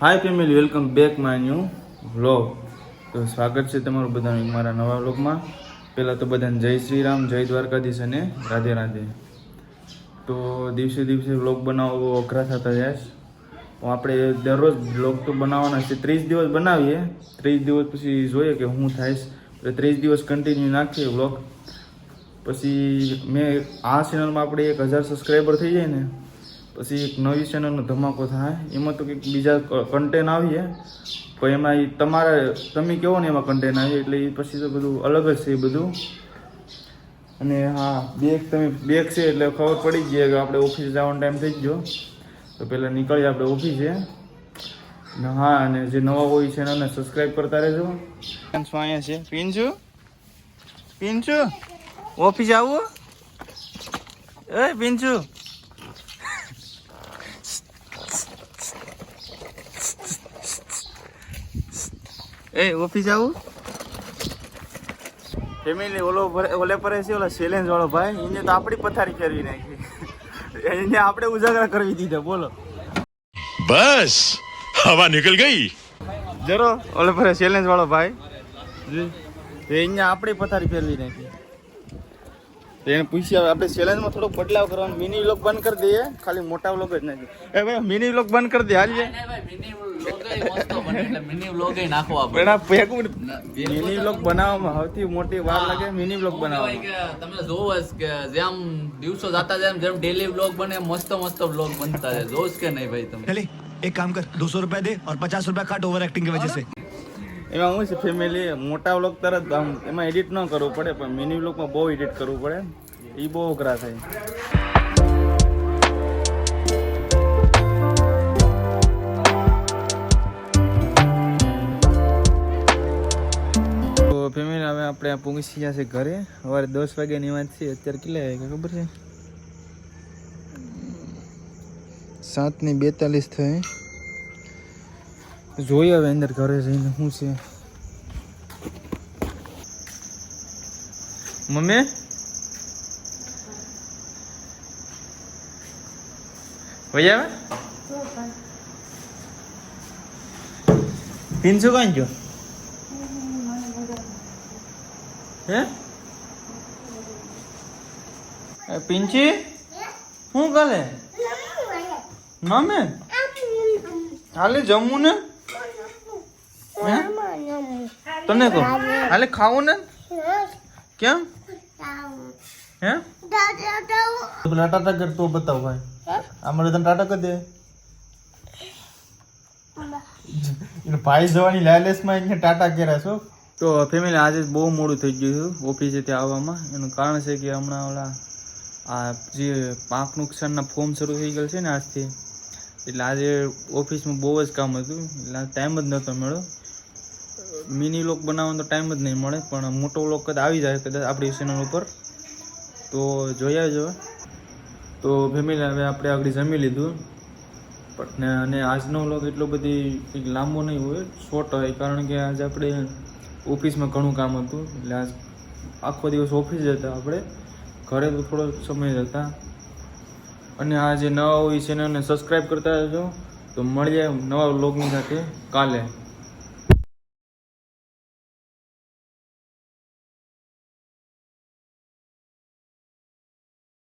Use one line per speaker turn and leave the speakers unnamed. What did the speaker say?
Hi family welcome back my new vlog તો સ્વાગત છે તમારું બધાનું મારા નવા વ્લોગમાં પહેલાં તો બધાને જય શ્રી રામ, જય દ્વારકાધીશ અને રાધે રાધે. તો દિવસે દિવસે વ્લોગ બનાવવો અઘરા થતા જાય. તો આપણે દરરોજ વ્લોગ તો બનાવવાના છે, ત્રીસ દિવસ બનાવીએ. ત્રીસ દિવસ પછી જોઈએ કે હું થાઈશ ત્રીસ દિવસ કન્ટિન્યુ નાખીએ વ્લોગ પછી મેં આ ચેનલમાં આપણે એક હજાર સબસ્ક્રાઈબર થઈ જાય ને પછી એક નવી ચેનલનો ધમાકો થાય. એમાં તો કંઈક બીજા કન્ટેન્ટ આવીએ. પણ એમાં એ તમારે, તમે કહો ને એમાં કન્ટેન્ટ આવી? એટલે એ પછી તો બધું અલગ જ છે એ બધું. અને હા બેગ તમે બેગ છે એટલે ખબર પડી જાય કે આપણે ઓફિસ જવાનો ટાઈમ થઈ ગયો. તો પહેલાં નીકળીએ આપણે ઓફિસે હા, અને જે નવા હોય એને સબસ્ક્રાઈબ કરતા રહેજો. અહીંયા છે? પિન્ચુ? પિન્ચુ? ઓફિસ આવું? એ પિન્ચુ? એ ઓફિસ આવું? ફેમિલી ઓલો ઓલે પરે છે ઓલા સેલેન્સ વાળો ભાઈ એને તો આપણી પથારી ફેરવી નાખી. એને આપણે ઉજાગર કરવી દીધા બોલો.
બસ હવા નીકળ ગઈ.
જરો ઓલે પરે સેલેન્સ વાળો ભાઈ. એને આપણી પથારી ફેરવી નાખી. તો એને પૂછ્યા આપણે ચેલેન્જમાં થોડોક બદલાવ કરવાનો મિની વ્લોગ બંધ કરી દઈએ ખાલી મોટા વ્લોગ જ નાખી એ ભાઈ મિની વ્લોગ બંધ કરી દે હાલજે
મિની વ્લોગ નાખો આપણે
પણ આ ભેગું મિની વ્લોગ બનાવવામાં સૌથી મોટી વાર લાગે મિની વ્લોગ બનાવવામાં
કે તમે જોવો જ કે જેમ દિવસો જતા જાય એમ જેમ ડેલી વ્લોગ બને એમ મસ્ત મસ્ત વ્લોગ બનતા જાય જોશ કે નહીં ભાઈ તમે
चले एक काम कर दो सौ रुपए दे और पचास रुपया काट ओवर एक्टिंग की वजह से
એમાં શું છે ફેમિલી મોટા વ્લોગ તરત આમ, એમાં એડિટ ન કરવું પડે, પણ મિની વ્લોગમાં બહુ એડિટ કરવું પડે એ બહુ અઘરા થાય. તો ફેમિલી હવે આપણે પહોંચી ગયા છે ઘરે. સવારે દસ વાગ્યાની વાત છે, અત્યારે કેટલા વાગ્યા ખબર છે? સાતની બેતાલીસ થઈ. જોઈએ હવે અંદર ઘરે જઈને શું છે. મમ્મી? વહી આવે? પિન્સુ કાંઈ જો હે? પિંચી? શું કરે મમ્મી હાલે જમવું ને? તને કહો? હાલે ખાવું ને? કેમ? હે? ટાટા કર તો બતાવ ભાઈ. અમારે તને ટાટા કરી દે. ભાઈ જવાની લાયલેસમાં એને ટાટા કર્યા છો? તો ફેમિલી આજે બહુ મોડું થઈ ગયું હતું ઓફિસે ત્યાં આવવામાં. એનું કારણ છે કે હમણાં ઓલા આ જે પાક નુકસાનના ફોર્મ શરૂ થઈ ગયેલ છે ને આજથી. એટલે આજે ઓફિસમાં બહુ જ કામ હતું. એટલે ટાઈમ જ નહોતો મળ્યો. મિની લોક બનાવવાનો ટાઈમ જ નહીં મળે, પણ મોટો લોક કદાચ આવી જાય, કદાચ આપણી ચેનલ ઉપર. તો જોઈ આવજો. તો ફેમિલી, હવે આપણે આગળ જમી લીધું. પણ અને આજનો વ્લોગ એટલો બધી કંઈક લાંબો નહીં હોય શોર્ટ હોય, કારણ કે આજે આપણે ઓફિસમાં ઘણું કામ હતું. એટલે આજ આખો દિવસ ઓફિસ જતા આપણે. ઘરે તો થોડો સમય જતા અને આ જે નવા હોય ચેનલને સબસ્ક્રાઈબ કરતા રહેજો. તો મળીએ નવા વ્લોગની સાથે કાલે.